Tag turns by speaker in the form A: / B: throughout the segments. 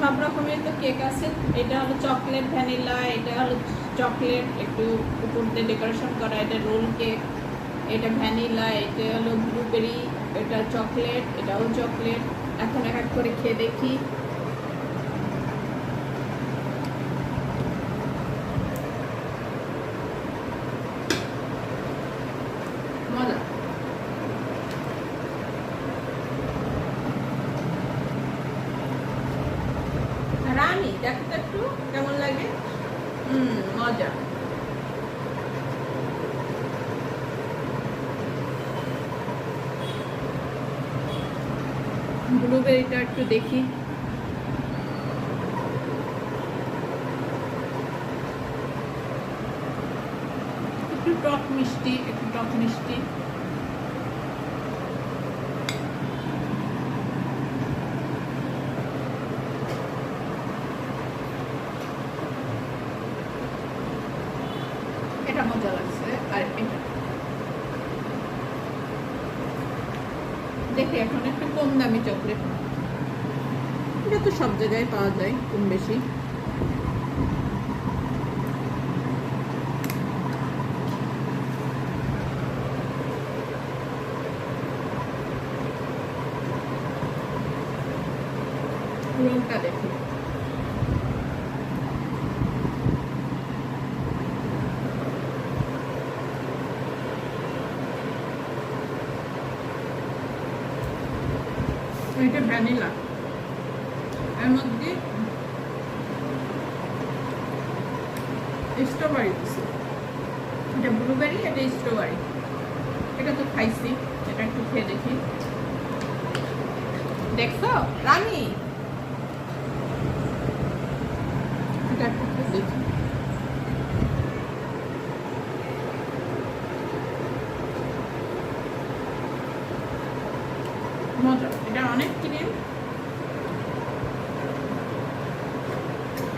A: সব রকমের তো কেক আছে। এটা হলো চকলেট, ভ্যানিলা, এটা হলো চকলেট, একটু উপর দিয়ে ডেকোরেশন করা, এটা রোল কেক, এটা ভ্যানিলা, এটা হলো ব্লুবেরি, এটা চকলেট, এটাও চকলেট। এখন এক এক করে খেয়ে দেখি। মজা। রানী দেখো তো একটু কেমন লাগে। হুম, মজা। ব্লুবেরিটা একটু দেখি। একটু টক মিষ্টি, একটু টক মিষ্টি। এটা মজা লাগছে। আর এটা এখন একটু কম দামি চকলেট এটা তো সব জায়গায় পাওয়া যায়, কম বেশি। রোলটা দেখি এটা ভ্যানিলা এর মধ্যে স্ট্রবেরি দিছে এটা ব্লুবেরি এটা স্ট্রবেরি এটা তো খাইছি, এটা একটু খেয়ে দেখি। দেখছ? রানী এটা একটু খেয়ে দেখি মজা। এটা অনেক ক্রিম।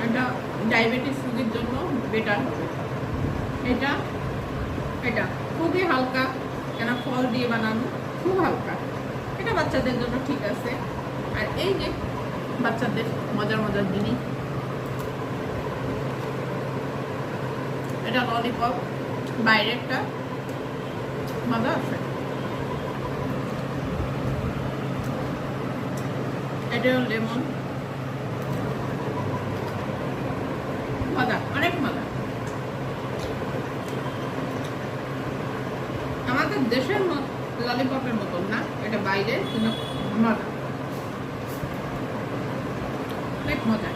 A: এটা ডায়াবেটিস রোগীর জন্য বেটার এটা এটা খুবই হালকা, কেন ফল দিয়ে বানানো খুব হালকা। এটা বাচ্চাদের জন্য ঠিক আছে। আর এই যে বাচ্চাদের মজার মজার জিনিস। এটা ললিপপ বাইরেরটা মজা আছে। এটাও লেমন। মজা, অনেক মজা। আমাদের দেশের ললিপপের মতন না, এটা বাইরে, কিন্তু মজা। অনেক মজা।